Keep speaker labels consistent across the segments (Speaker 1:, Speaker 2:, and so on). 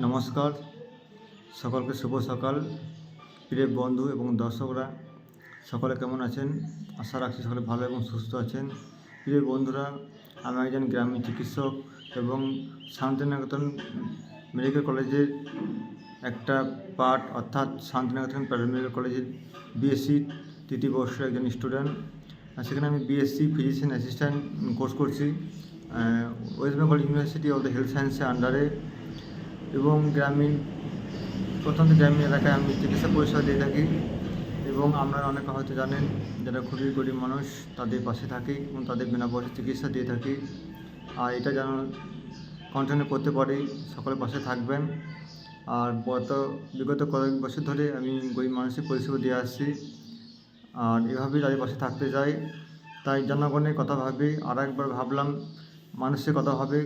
Speaker 1: নমস্কার। সকলকে শুভ সকাল। প্রিয় বন্ধু এবং দর্শকরা, সকলে কেমন আছেন? আশা রাখছি সকলে ভালো এবং সুস্থ আছেন। প্রিয় বন্ধুরা, আমি একজন গ্রামীণ চিকিৎসক এবং শান্তিনিকেতন মেডিকেল কলেজের একটা পার্ট, অর্থাৎ শান্তিনিকেতন প্যারামেডিকেল কলেজের বিএসসি তৃতীয় বর্ষের একজন স্টুডেন্ট। সেখানে আমি বিএসসি ফিজিশিয়ান অ্যাসিস্ট্যান্ট কোর্স করছি West Bengal university of the health সায়েন্সের আন্ডারে এবং গ্রামীণ প্রত্যন্ত গ্রামীণ এলাকায় আমি চিকিৎসা পরিষেবা দিয়ে থাকি এবং আপনারা অনেকে হয়তো জানেন, যারা খুবই গরিব মানুষ, তাদের পাশে থাকি এবং তাদের বিনা পয়সা চিকিৎসা দিয়ে থাকি। আর এটা যেন কন্টিনিউ করতে পারি, সকলের পাশে থাকবেন। আর গত, বিগত কয়েক বছর ধরে আমি গরিব মানুষের পরিষেবা দিয়ে আসছি। আর এভাবেই তাদের পাশে থাকতে চাই। তাই জনগণের কথা ভাবি আর একবার ভাবলাম মানুষের কথা হবে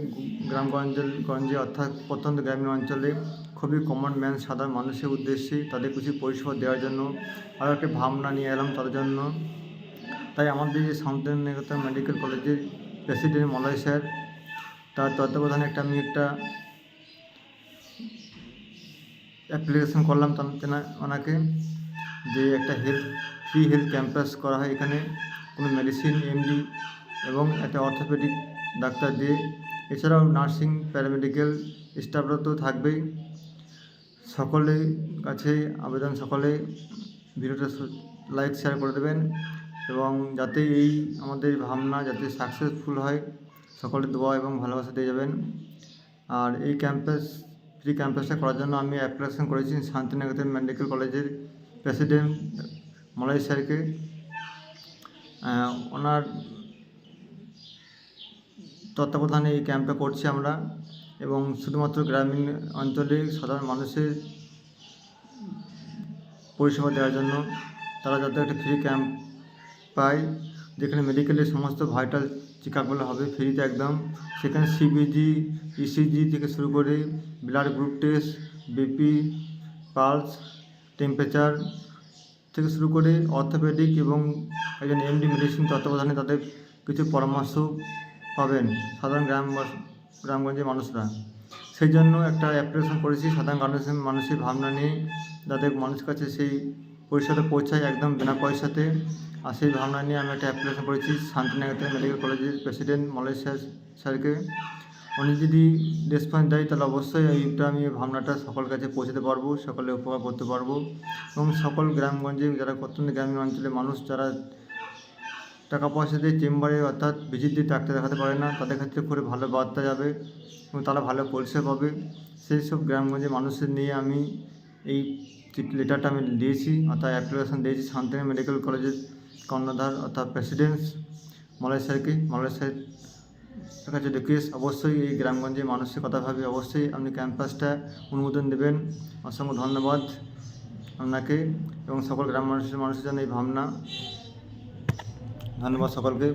Speaker 1: গ্রামগঞ্জে গঞ্জে অর্থাৎ প্রত্যন্ত গ্রামীণ অঞ্চলে খুবই কমন ম্যান সাধারণ মানুষের উদ্দেশ্যে তাদের কিছু পরিষেবা দেওয়ার জন্য আরও একটা ভাবনা নিয়ে এলাম তাদের জন্য। তাই আমাদের যে শান্তিনিকেতন মেডিকেল কলেজের প্রেসিডেন্ট মলয় স্যার, তার তত্ত্বাবধানে একটা আমি একটা অ্যাপ্লিকেশন করলাম ওনাকে যে একটা হেলথ ফ্রি হেলথ ক্যাম্পাস করা হয় এখানে। কোনো মেডিসিন এমডি এবং একটা অর্থোপেডিক ডাক্তার দিয়ে। এছাড়াও নার্সিং, প্যারামেডিক্যাল স্টাফরা তো থাকবেই। সকলের কাছে আবেদন, সকলে ভিডিওটা লাইক শেয়ার করে দেবেন এবং যাতে এই আমাদের ভাবনা যাতে সাকসেসফুল হয় সকলে দোয়া এবং ভালোবাসা দিয়ে যাবেন। আর এই ক্যাম্পাস ফ্রি ক্যাম্পাসটা করার জন্য আমি অ্যাপ্লিকেশন করেছি শান্তিনিকেতন মেডিকেল কলেজের প্রেসিডেন্ট মলয় স্যারকে। ওনার তত্ত্বাবধানে এই ক্যাম্পটা করছি আমরা এবং শুধুমাত্র গ্রামীণ অঞ্চলে সাধারণ মানুষের পরিষেবা দেওয়ার জন্য তারা যাতে একটা ফ্রি ক্যাম্প পায়, যেখানে মেডিকেলের সমস্ত ভাইটাল চেক আপগুলো হবে ফ্রিতে একদম। সেখানে সিবিজি ইসিজি থেকে শুরু করে blood group test BP pulse temperature থেকে শুরু করে অর্থোপেডিক এবং একজন এমডি মেডিসিন তত্ত্বাবধানে তাদের কিছু পরামর্শ পাবেন সাধারণ গ্রাম গ্রামগঞ্জের মানুষরা। সেই জন্য একটা অ্যাপ্লিকেশন করেছি, সাধারণ মানুষের মানুষের ভাবনা নিয়ে, যাতে মানুষের কাছে সেই পরিষেবা পৌঁছায় একদম বিনা পয়সাতে। আর সেই ভাবনা নিয়ে আমি একটা অ্যাপ্লিকেশন করেছি, শান্তিনিকেতন মেডিকেল কলেজের প্রেসিডেন্ট মলয় স্যার স্যারকে। উনি যদি রেসপন্স দেয়, তাহলে অবশ্যই এইটা আমি ভাবনাটা সকলের কাছে পৌঁছাতে পারব, সকলে উপকার করতে পারব। এবং সকল গ্রামগঞ্জে, যারা প্রত্যন্ত গ্রামীণ অঞ্চলের মানুষ, যারা টাকা পয়সা দিয়ে চেম্বারে অর্থাৎ ভিজিট দিয়ে ডাক্তার দেখাতে পারে না। তাদের ক্ষেত্রে করে ভালো বার্তা যাবে এবং তারা ভালো পরিষেবা পাবে। সেই সব গ্রামগঞ্জের মানুষের নিয়ে আমি এই লেটারটা আমি দিয়েছি, অর্থাৎ অ্যাপ্লিকেশন দিয়েছি শান্তিনি মেডিকেল কলেজের কর্ণধার, অর্থাৎ প্রেসিডেন্ট মলয় স্যারকে। মলয় স্যার তার কাছে রিকোয়েস্ট অবশ্যই এই গ্রামগঞ্জের মানুষের কথা ভাবি। অবশ্যই আপনি ক্যাম্পাসটা অনুমোদন দেবেন। অসংখ্য ধন্যবাদ আপনাকে এবং সকল গ্রাম মানুষের মানুষের জন্য এই ভাবনা। ধন্যবাদ সকলকে